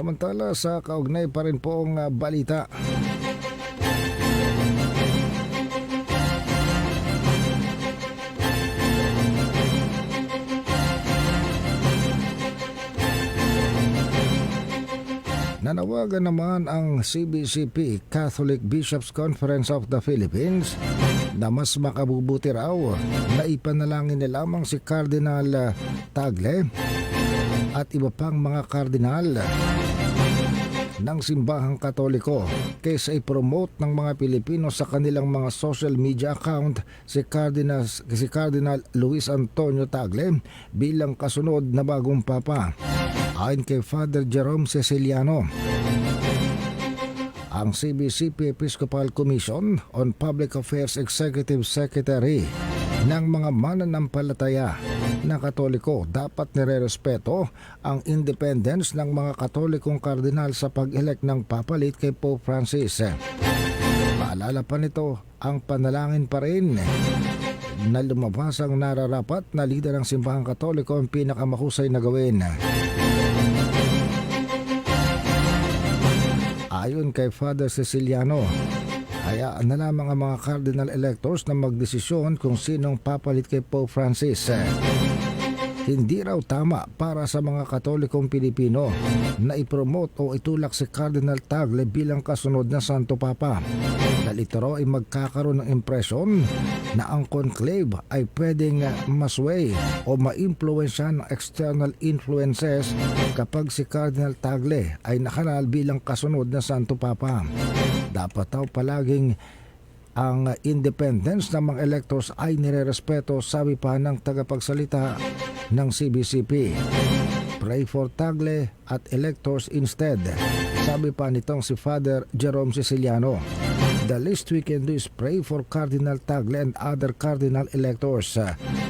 Samantala sa kaugnay pa rin po ang ah, balita. Nanawagan naman ang CBCP Catholic Bishops Conference of the Philippines na mas makabubuti raw na ipanalangin na lamang si Cardinal ah, Tagle at iba pang mga kardinal ng simbahang katoliko kaysa i-promote ng mga Pilipino sa kanilang mga social media account si Cardinal, si Cardinal Luis Antonio Tagle bilang kasunod na bagong papa. Ayon kay Father Jerome Ceciliano, ang CBCP Episcopal Commission on Public Affairs Executive Secretary ng mga mananampalataya na katoliko dapat nirerespeto ang independence ng mga katolikong kardinal sa pag-elect ng papalit kay Pope Francis. Paalala pa nito ang panalangin pa rin na lumabas ang nararapat na lider ng simbahang katoliko ang pinakamahusay na gawin. Ayon kay Father Ceciliano, hayaan na lamang ang mga cardinal electors na magdesisyon kung sinong papalit kay Pope Francis. Hindi raw tama para sa mga katolikong Pilipino na ipromote o itulak si Cardinal Tagle bilang kasunod na Santo Papa. Dahil raw ay magkakaroon ng impresyon na ang conclave ay pwedeng masway o ma-influensya ng external influences kapag si Cardinal Tagle ay nakanal bilang kasunod na Santo Papa. Dapat daw palaging ang independence ng mga electors ay nirerespeto sabi pa ng tagapagsalita ng CBCP. Pray for Tagle at electors instead. Sabi pa nitong si Father Jerome Siciliano. The least we can do is pray for Cardinal Tagle and other cardinal electors.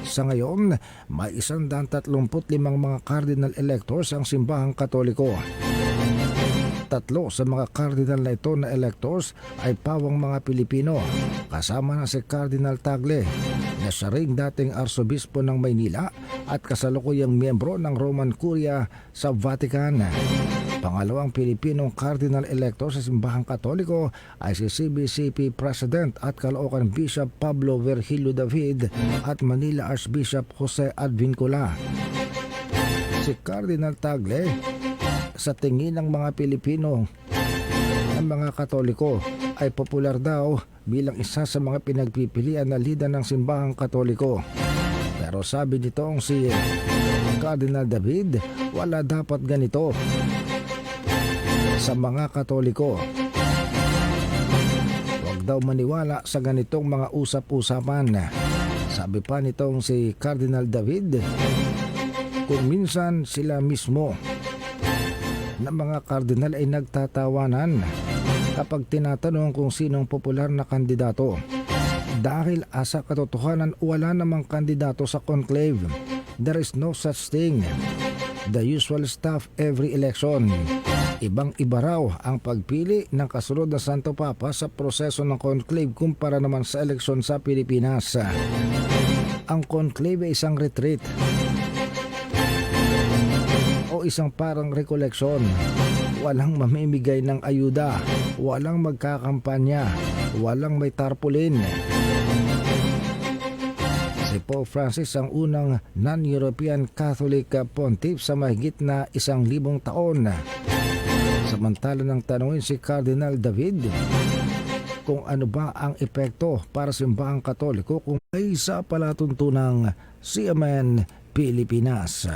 Sa ngayon, may 135 mga cardinal electors ang simbahang katoliko. Tatlo sa mga cardinal na ito na electors ay pawang mga Pilipino, kasama na si Cardinal Tagle, na siya ring dating arsobispo ng Maynila at kasalukuyang miyembro ng Roman Curia sa Vatican. Pangalawang Pilipinong cardinal elector sa simbahang katoliko ay si CBCP President at Caloocan Bishop Pablo Virgilio David at Manila Archbishop Jose Advincula. Si Cardinal Tagle sa tingin ng mga Pilipino ng mga Katoliko ay popular daw bilang isa sa mga pinagpipilian na lider ng simbahang Katoliko. Pero sabi nitong si Cardinal David, wala dapat ganito sa mga Katoliko. Huwag daw maniwala sa ganitong mga usap-usapan. Sabi pa nitong si Cardinal David, kung minsan sila mismo na mga kardinal ay nagtatawanan kapag tinatanong kung sinong popular na kandidato. Dahil asa katotohanan wala namang kandidato sa conclave. There is no such thing. The usual stuff every election. Ibang iba raw ang pagpili ng kasunod na Santo Papa sa proseso ng conclave kumpara naman sa eleksyon sa Pilipinas. Ang conclave ay isang retreat isang parang rekoleksyon. Walang mamimigay ng ayuda, walang magkakampanya, walang may tarpulin. Si Pope Francis ang unang non-European Catholic Pontiff sa mahigit na isang libong taon. Samantala ng tanungin si Cardinal David kung ano ba ang epekto para simbahang katoliko kung ay sa palatuntunang CMN Pilipinas.